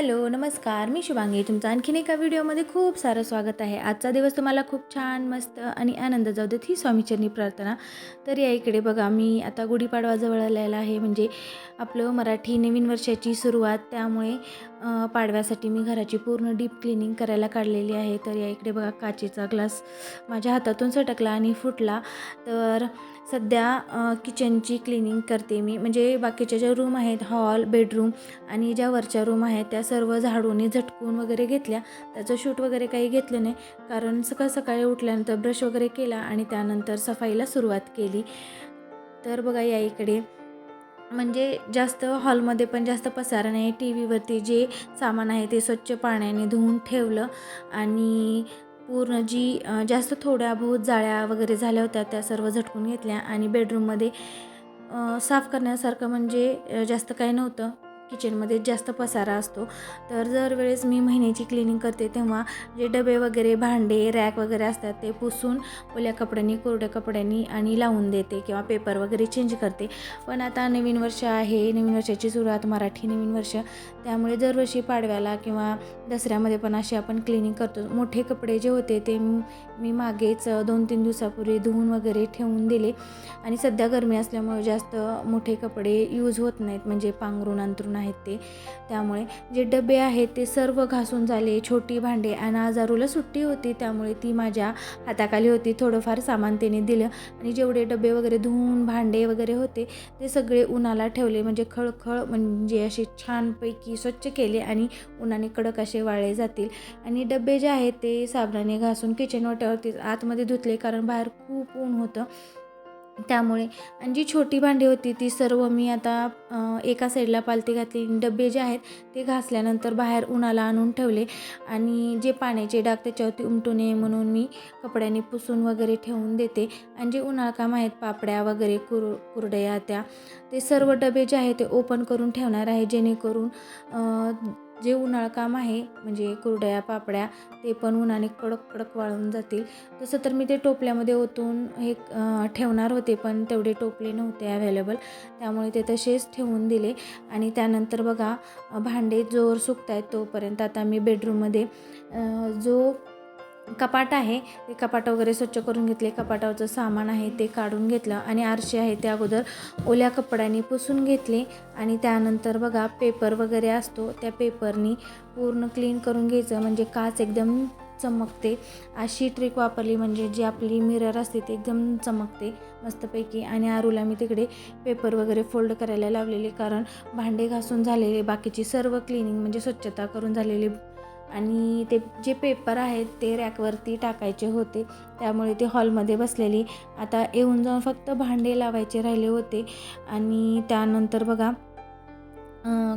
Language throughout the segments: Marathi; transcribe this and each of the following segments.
हॅलो नमस्कार. मी शुभांगी तुमचं आणखीन एका व्हिडिओमध्ये खूप सारं स्वागत आहे. आजचा दिवस तुम्हाला खूप छान मस्त आणि आनंद जाऊ देत ही स्वामीचरणी प्रार्थना. तर या इकडे बघा मी आता गुढीपाडवा जवळ आलेला आहे. म्हणजे आपलं मराठी नवीन वर्षाची सुरुवात. त्यामुळे पाडव्यासाठी मी घराची पूर्ण डीप क्लिनिंग करायला काढलेली आहे. तर या इकडे बघा काचेचा ग्लास माझ्या हातातून सटकला आणि फुटला. तर सध्या किचनची क्लिनिंग करते मी. म्हणजे बाकीच्या ज्या रूम आहेत हॉल बेडरूम आणि ज्या वरच्या रूम आहेत त्या सर्व झाडूनी झटकून वगैरे घेतल्या. त्याचं शूट वगैरे काही घेतलं नाही. कारण सकाळ सकाळी उठल्यानंतर ब्रश वगैरे केला आणि त्यानंतर सफाईला सुरुवात केली. तर बघा या इकडे. म्हणजे जास्त हॉलमध्ये पण जास्त पसारा नाही. टी व्हीवरती जे सामान आहे ते स्वच्छ पाण्याने धुवून ठेवलं. आणि पूर्ण जी जास्त थोड्या बहुत जाळ्या वगैरे झाल्या होत्या त्या सर्व झटकून घेतल्या. आणि बेडरूममध्ये साफ करण्यासारखं म्हणजे जास्त काही नव्हतं. किचनमध्ये जास्त पसारा असतो. तर जर वेळेस मी महिन्याची क्लिनिंग करते तेव्हा जे डबे वगैरे भांडे रॅक वगैरे असतात ते पुसून ओल्या कपड्यांनी कोरड्या कपड्यांनी आणि लावून देते किंवा पेपर वगैरे चेंज करते. पण आता नवीन वर्ष आहे नवीन वर्षाची सुरुवात मराठी नवीन वर्ष. त्यामुळे दरवर्षी पाडव्याला किंवा दसऱ्यामध्ये पण असे आपण क्लिनिंग करतो. मोठे कपडे जे होते ते मी मागेच दोन तीन दिवसापूर्वी धुवून वगैरे ठेवून दिले. आणि सध्या गरमी असल्यामुळे जास्त मोठे कपडे यूज होत नाहीत. म्हणजे पांघरून अंतरून आहेत ते. त्यामुळे जे डबे आहेत ते सर्व घासून झाले छोटी भांडे आणि आजारूला सुट्टी होती. त्यामुळे ती माझ्या हाताखाली होती. थोडंफार सामान त्याने दिलं आणि जेवढे डबे वगैरे धुवून भांडे वगैरे होते ते सगळे उन्हाला ठेवले. म्हणजे खळखळ म्हणजे असे छानपैकी स्वच्छ केले आणि उन्हाने कडक असे वाळले जातील. आणि डबे जे आहेत ते साबणाने घासून किचन वाट्यावरती आतमध्ये धुतले कारण बाहेर खूप ऊन होतं. त्यामुळे. आणि जी छोटी भांडी होती ती सर्व मी आता एका साईडला पालती घातली. डबे जे आहेत ते घासल्यानंतर बाहेर उन्हाला आणून ठेवले. आणि जे पाण्याचे डाग त्याच्यावरती उमटू नये म्हणून मी कपड्याने पुसून वगैरे ठेवून देते. आणि जे उन्हाळ काम आहेत पापड्या वगैरे कुर कुरड्या त्या ते सर्व डबे जे आहे ते ओपन करून ठेवणार आहे. जेणेकरून जे उन्हाळ काम आहे म्हणजे कुरड्या पापड्या ते पण उन्हाने कडक कडक वाळून जातील. तसं तर मी ते टोपल्यामध्ये ओतून हे ठेवणार होते पण तेवढे टोपले नव्हते अवेलेबल त्यामुळे ते तसेच ठेवून दिले. आणि त्यानंतर बघा भांडे जोर सुकत आहेत तोपर्यंत आता मी बेडरूममध्ये जो कपाट आहे. ते कपाट वगैरे स्वच्छ करून घेतले. कपाटावरचं सामान आहे ते काढून घेतलं आणि आरसे आहे ते अगोदर ओल्या कपड्यांनी पुसून घेतले आणि त्यानंतर बघा पेपर वगैरे असतो. त्या पेपरनी पूर्ण क्लीन करून घ्यायचं. म्हणजे काच एकदम चमकते. अशी ट्रिक वापरली म्हणजे जी आपली मिरर असते ती एकदम चमकते मस्तपैकी. आणि आरूला मी तिकडे पेपर वगैरे फोल्ड करायला लावलेले कारण भांडे घासून झालेले. बाकीची सर्व क्लिनिंग म्हणजे स्वच्छता करून झालेली आणि ते जे पेपर आहेत ते रॅकवरती टाकायचे होते. त्यामुळे ते हॉलमध्ये बसलेली. आता येऊन जाऊन फक्त भांडे लावायचे राहिले होते. आणि त्यानंतर बघा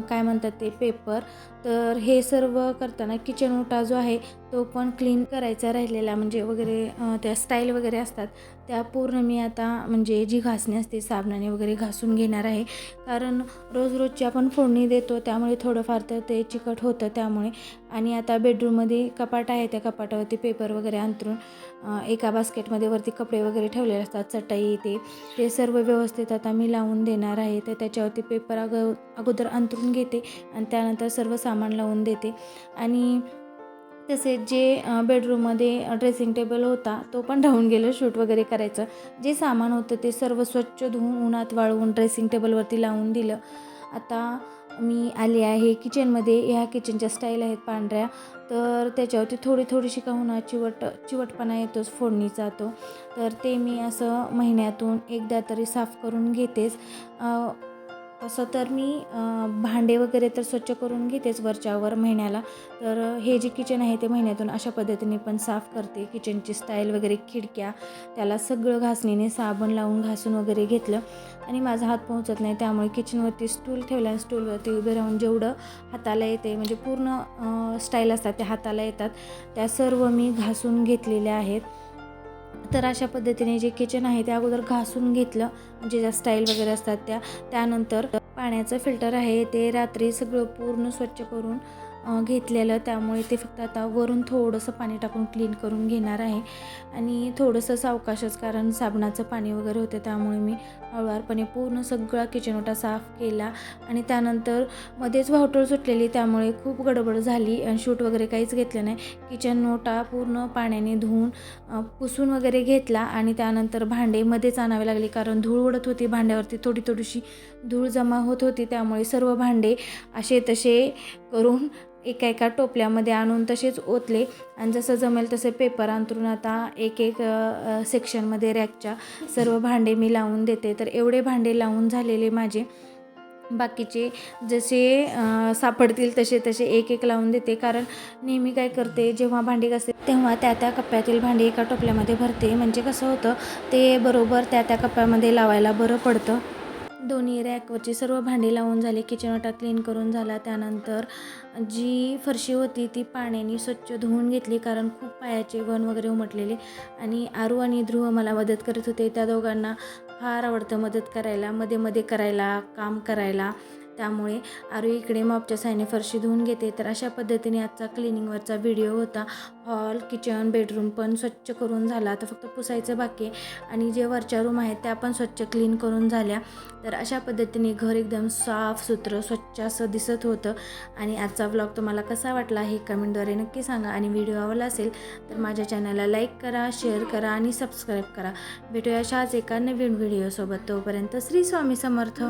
काय म्हणतात ते पेपर. तर हे सर्व करताना किचन ओटा जो आहे तो पण क्लीन करायचा राहिलेला. म्हणजे वगैरे त्या स्टाईल वगैरे असतात. त्या पूर्ण मी आता म्हणजे जी घासणी असते साबणाने वगैरे घासून घेणार आहे. कारण रोज रोजची आपण फोडणी देतो त्यामुळे थोडंफार तर ते चिकट होतं त्यामुळे. आणि आता बेडरूममध्ये कपाट आहे त्या कपाटावरती पेपर वगैरे अंतरून एका बास्केटमध्ये वरती कपडे वगैरे ठेवलेले असतात चटाई ते. ते सर्व व्यवस्थित आता मी लावून देणार आहे. तर त्याच्यावरती पेपर अग अगोदर अंतरून घेते. आणि त्यानंतर सर्व सामान सामान लावून देते. आणि तसेच जे बेडरूममध्ये ड्रेसिंग टेबल होता तो पण राहून गेलं शूट वगैरे करायचं. जे सामान होतं ते सर्व स्वच्छ धुवून उन्हात वाळवून ड्रेसिंग टेबलवरती लावून दिलं. आता मी आले आहे किचनमध्ये ह्या किचनच्या स्टाईल आहेत पांढऱ्या. तर त्याच्यावरती थोडी थोडीशी का होणार चिवट चिवटपणा येतोच फोडणीचा तो. तर ते मी असं महिन्यातून एकदा तरी साफ करून घेतेच. तसं तर मी भांडे वगैरे तर स्वच्छ करून घेतेच वरच्यावर महिन्याला. तर हे जे किचन आहे ते महिन्यातून अशा पद्धतीने पण साफ करते. किचनची स्टाईल वगैरे खिडक्या त्याला सगळं घासणीने साबण लावून घासून वगैरे घेतलं. आणि माझा हात पोहोचत नाही त्यामुळे किचनवरती स्टूल ठेवल्या स्टूलवरती उभे राहून जेवढं हाताला येते म्हणजे पूर्ण स्टाईल असतात त्या हाताला येतात. त्या सर्व मी घासून घेतलेल्या आहेत. तर अशा पद्धतीने जे किचन आहे ते अगोदर घासून घेतलं. म्हणजे ज्या स्टाईल वगैरे असतात त्या. त्यानंतर पाण्याचं फिल्टर आहे ते रात्री सगळं पूर्ण स्वच्छ करून घेतलेलं. त्यामुळे ते फक्त आता वरून थोडंसं पाणी टाकून क्लीन करून घेणार आहे. आणि थोडंसं सावकाशच कारण साबणाचं पाणी वगैरे होते त्यामुळे मी हळूवारपणे पूर्ण सगळा किचन ओटा साफ केला. आणि त्यानंतर मध्येच वाहटोळ सुटलेली त्यामुळे खूप गडबड झाली. आणि शूट वगैरे काहीच घेतलं नाही. किचन ओटा पूर्ण पाण्याने धुवून पुसून वगैरे घेतला. आणि त्यानंतर भांडे मध्येच आणावे लागले कारण धूळ उडत होती. भांड्यावरती थोडी थोडीशी धूळ जमा होत होती. त्यामुळे सर्व भांडे असे तसे करून एका एका टोपल्यामध्ये आणून तसेच ओतले. आणि जसं जमेल तसे पेपर अंतरून आता एक एक सेक्शनमध्ये रॅकच्या सर्व भांडे मी लावून देते. तर एवढे भांडे लावून झालेले माझे. बाकीचे जसे सापडतील तसे तसे एक एक लावून देते. कारण नेहमी काय करते जेव्हा भांडी घासते तेव्हा त्या त्या कप्प्यातील भांडी एका टोपल्यामध्ये भरते. म्हणजे कसं होतं ते बरोबर त्या त्या कप्प्यामध्ये लावायला बरं पडतं. दोन्ही रॅकवरची सर्व भांडी लावून झाली किचन ओटा क्लीन करून झाला. त्यानंतर जी फरशी होती ती पाण्याने स्वच्छ धुवून घेतली कारण खूप पायाचे वण वगैरे उमटलेले. आणि आरू आणि ध्रुव मला मदत करत होते. त्या दोघांना फार आवडतं मदत करायला मध्ये मध्ये करायला काम करायला. त्यामुळे आरू इकडे मॉपच्या साईने फरशी धुवून घेते. तर अशा पद्धतीने आजचा क्लिनिंगवरचा व्हिडिओ होता. हॉल किचन बेडरूम पण स्वच्छ करून झाला. आता फक्त पुसायचं बाकी आहे. आणि जे वरच्या रूम आहेत त्या पण स्वच्छ क्लीन करून झाल्या. तर अशा पद्धतीने घर एकदम साफ सुथरं स्वच्छ असं दिसत होतं. आणि आजचा व्लॉग तुम्हाला कसा वाटला हे कमेंटद्वारे नक्की सांगा. आणि व्हिडिओ आवडला असेल तर माझ्या चॅनलला लाईक करा शेअर करा आणि सबस्क्राईब करा. भेटूया अशाच एका नवीन व्हिडिओसोबत. तोपर्यंत श्री स्वामी समर्थ.